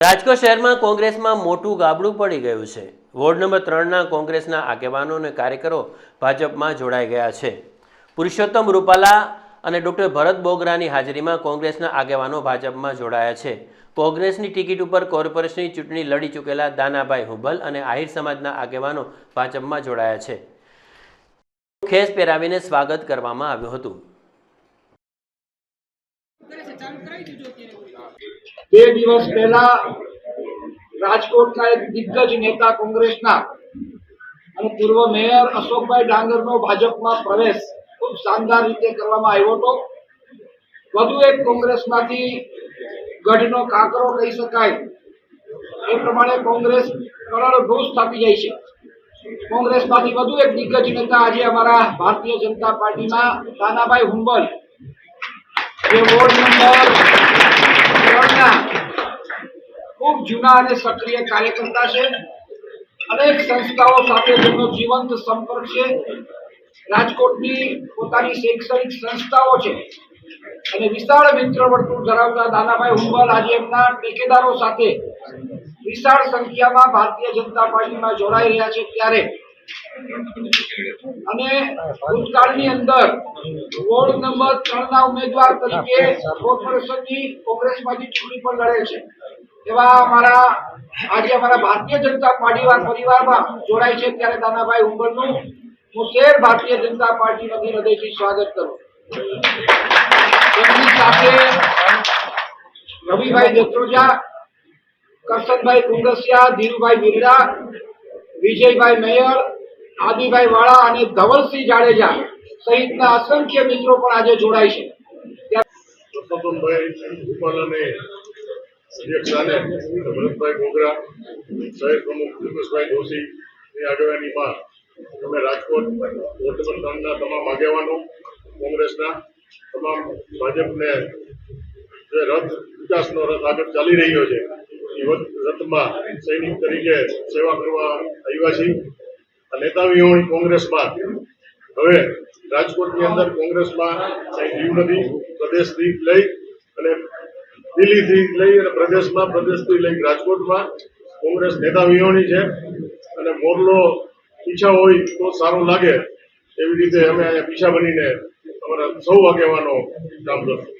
રાજકોટ શહેરમાં કોંગ્રેસમાં મોટું ગાબડું પડી ગયું છે. વોર્ડ નંબર ત્રણના કોંગ્રેસના આગેવાનો અને કાર્યકરો ભાજપમાં જોડાઈ ગયા છે. પુરુષોત્તમ રૂપાલા અને ડૉક્ટર ભરત બોગરાની હાજરીમાં કોંગ્રેસના આગેવાનો ભાજપમાં જોડાયા છે. કોંગ્રેસની ટિકિટ ઉપર કોર્પોરેશનની ચૂંટણી લડી ચૂકેલા દાનાભાઈ હુબલ અને આહિર સમાજના આગેવાનો ભાજપમાં જોડાયા છે. ખેસ પહેરાવીને સ્વાગત કરવામાં આવ્યું હતું. બે દિવસ પહેલા રાજકોટના એક દિગ્ગજ નેતા કોંગ્રેસના અને પૂર્વ મેયર અશોકભાઈ ડાંગરનો ભાજપમાં પ્રવેશ ખૂબ શાનદાર રીતે કરવામાં આવ્યો હતો. વધુ એક કોંગ્રેસમાંથી ગઢનો કાંકરો કહી શકાય. એ પ્રમાણે કોંગ્રેસ કરોડભૂષ સ્થાપી જાય છે. કોંગ્રેસમાંથી વધુ એક દિગ્ગજ નેતા આજે અમારા ભારતીય જનતા પાર્ટીમાં દાનાભાઈ હુંબલ એ વોર્ડ નંબર ખૂબ જૂના અને સક્રિય કાર્યકર્તા છે. અનેક સંસ્થાઓ સાથે તેમનો જીવંત સંપર્ક છે. રાજકોટની પોતાની શૈક્ષણિક સંસ્થાઓ છે. અને વિશાળ મિત્ર વર્તુળ ધરાવતા દાનાભાઈ હુંબલ આજે એમના ટેકેદારો સાથે વિશાળ સંખ્યામાં ભારતીય જનતા પાર્ટીમાં જોડાઈ રહ્યા છે. ત્યારે અને ભૂતકાળની અંદર વોર્ડ નંબર ત્રણ ના ઉમેદવાર તરીકે કોર્પોરેશનની કોંગ્રેસમાંથી ચૂંટણી પણ લડે છે. એવા અમારા, આજે અમારા ભારતીય જનતા પાર્ટી પરિવારમાં જોડાય છે. ત્યારે દાનાભાઈ હુંબલનું હું શેર ભારતીય જનતા પાર્ટીમાંથી હૃદયથી સ્વાગત કરું તેમની સાથે રવિભાઈ જત્રુજા કરશનભાઈ કુંગસિયા, ધીરુભાઈ બિરડા, વિજયભાઈ મેયર આદિભાઈ વાળા અને ધવલસિંહ જાડેજા સહિતના અસંખ્ય મિત્રો પણ આજે જોડાય છે. રાજકોટ વોર્ડ નંબર તમામ આગેવાનો કોંગ્રેસના તમામ ભાજપને જે રથ વિકાસનો રથ આગળ ચાલી રહ્યો છે રથમાં સૈનિક તરીકે સેવા કરવા આવ્યા છીએ. નેતા વિહોણી કોંગ્રેસમાં હવે રાજકોટની અંદર કોંગ્રેસમાં કંઈ જીવ નથી. પ્રદેશથી લઈ અને દિલ્હીથી લઈ અને પ્રદેશમાં, પ્રદેશથી લઈ રાજકોટમાં કોંગ્રેસ નેતા વિહોણી છે. અને મોરલો ઈચ્છા હોય તો સારું લાગે એવી રીતે અમે અહીંયા પીછા બનીને અમારા સૌ આગેવાનો કામ કરશું.